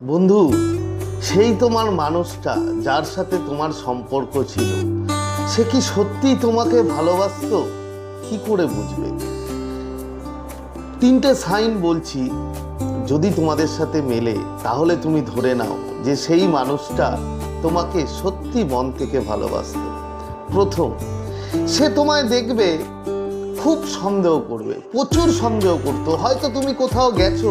বন্ধু, সেই তোমার মানুষটা যার সাথে তোমার সম্পর্ক ছিল, সে কি সত্যি তোমাকে ভালোবাসতো? কি করে বুঝবে? তিনটে সাইন বলছি, যদি তোমাদের সাথে মেলে, তাহলে তুমি ধরে নাও যে সেই মানুষটা তোমাকে সত্যি মন থেকে ভালোবাসতো। প্রথম, সে তোমায় দেখবে, খুব সন্দেহ করবে, প্রচুর সন্দেহ করতো, হয়তো তুমি কোথাও গেছো,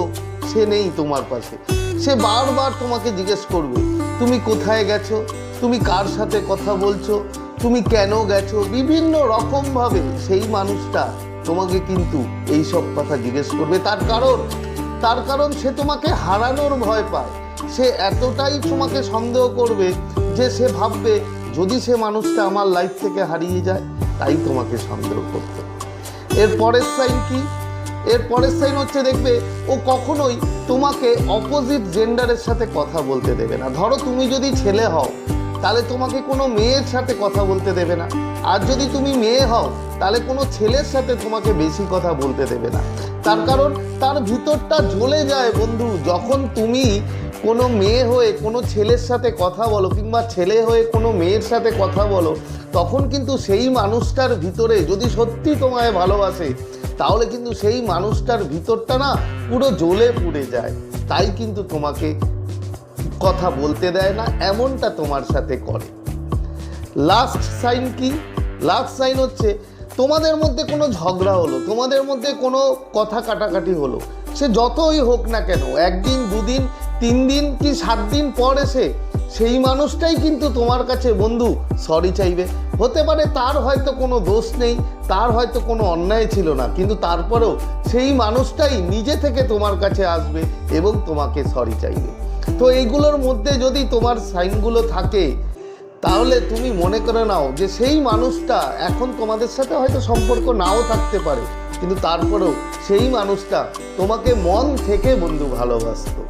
সে নেই তোমার পাশে। সে বারবার তোমাকে জিজ্ঞেস করবে, তুমি কোথায় গেছো? তুমি কার সাথে কথা বলছো? তুমি কেন গেছো? বিভিন্ন রকমভাবে সেই মানুষটা তোমাকে কিন্তু এই সব কথা জিজ্ঞেস করবে। তার কারণ তার কারণ সে তোমাকে হারানোর ভয় পায়। সে এতটাই তোমাকে সন্দেহ করবে যে সে ভাববে, যদি সে মানুষটা আমার লাইফ থেকে হারিয়ে যায়, তাই তোমাকে সন্দেহ করতো এর পরের সাইন কি? এর পরের সাইন হচ্ছে দেখবে, ও কখনোই তোমাকে অপোজিট জেন্ডারের সাথে কথা বলতে দেবে না। ধরো তুমি যদি ছেলে হও, তাহলে তোমাকে কোনো মেয়ের সাথে কথা বলতে দেবে না। আর যদি তুমি মেয়ে হও, তাহলে কোনো ছেলের সাথে তোমাকে বেশি কথা বলতে দেবে না। তার কারণ, তার ভিতরটা জ্বলে যায় বন্ধু, যখন তুমি কোনো মেয়ে হয়ে কোনো ছেলের সাথে কথা বলো, কিংবা ছেলে হয়ে কোনো মেয়ের সাথে কথা বলো, তখন কিন্তু সেই মানুষটার ভিতরে যদি সত্যি তোমায় ভালোবাসে তাহলে কিন্তু সেই মানুষটার ভিতরটা না পুরো জ্বলে পুড়ে যায়। তাই কিন্তু তোমাকে কথা বলতে দেয় না, এমনটা তোমার সাথে করে। লাস্ট সাইন কি? লাস্ট সাইন হচ্ছে, তোমাদের মধ্যে কোনো ঝগড়া হলো, তোমাদের মধ্যে কোনো কথা কাটাকাটি হলো, সে যতই হোক না কেন, একদিন, দুদিন, তিন দিন কি সাত দিন পর এসে সেই মানুষটাই কিন্তু তোমার কাছে বন্ধু সরি চাইবে। হতে পারে তার হয়তো কোনো দোষ নেই, তার হয়তো কোনো অন্যায় ছিল না, কিন্তু তারপরেও সেই মানুষটাই নিজে থেকে তোমার কাছে আসবে এবং তোমাকে সরি চাইবে। তো এইগুলোর মধ্যে যদি তোমার সাইনগুলো থাকে, তাহলে তুমি মনে করে নাও যে সেই মানুষটা এখন তোমাদের সাথে হয়তো সম্পর্ক নাও থাকতে পারে, কিন্তু তারপরেও সেই মানুষটা তোমাকে মন থেকে বন্ধু ভালোবাসতো।